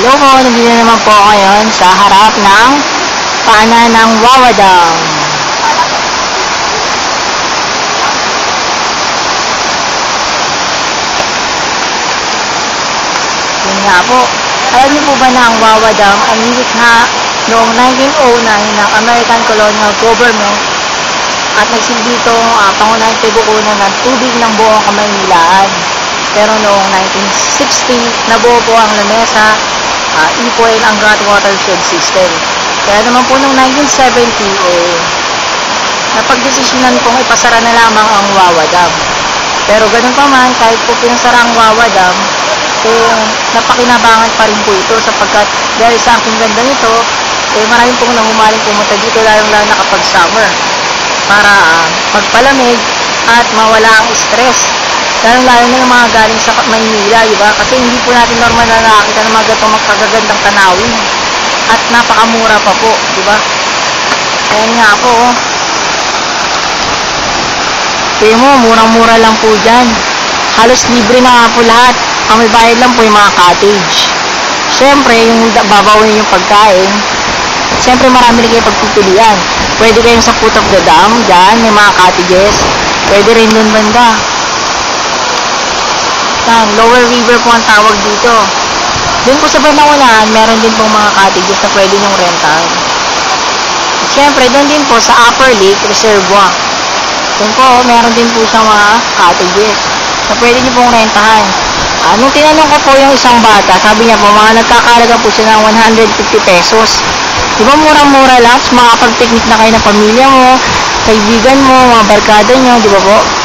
Hello po, nandito naman po ngayon sa harap ng pana ng Wawa Dam. Yun nga po. Alam niyo po ba na ang Wawa Dam ay nilikha noong 1909 ng American Colonial Government at nagsilbi itong uh, pangunahing tibukunan ng tubig ng buong Kamaynilaan. Pero noong 1960, nabuo po ang lamesa, uh, ipoil ang ground watershed system. Kaya naman po noong 1970, eh, napagdesisyonan pong ipasara na lamang ang Wawa Dam. Pero ganun pa man, kahit po pinasara ang Wawa Dam, eh, napakinabangan pa rin po ito sapagkat dahil sa aking ganda nito, eh, maraming pong nahumaling pumunta dito lalong-lalo na kapag summer para uh, magpalamig at mawala ang stress. Lalong-lalo na yung mga galing sa Maynila, di ba? Kasi hindi po natin normal na nakakita ng mga gatong magkagagandang tanawin. At napakamura pa po, di ba? Ayan nga po, oh. Tingnan mo, murang-mura lang po dyan. Halos libre na po lahat. Ang may bayad lang po yung mga cottage. Siyempre, yung babawin yung pagkain, siyempre marami rin kayo pagpipilian. Pwede kayong sa foot of the dam, dyan, may mga cottages. Pwede rin dun banda. Yan, lower river po ang tawag dito. Doon po sa bandang unahan, meron din pong mga cottages na pwede nyong rentahan. Siyempre, doon din po sa Upper Lake Reservoir. Doon po, meron din po siyang mga cottages na pwede nyo pong rentahan. Ah, tinanong ko po yung isang bata, sabi niya po, mga nagkakalaga po siya ng 150 pesos. Di ba murang-mura lang? Tapos makapag-picnic na kayo ng pamilya mo, kaibigan mo, mga barkada nyo, di ba po?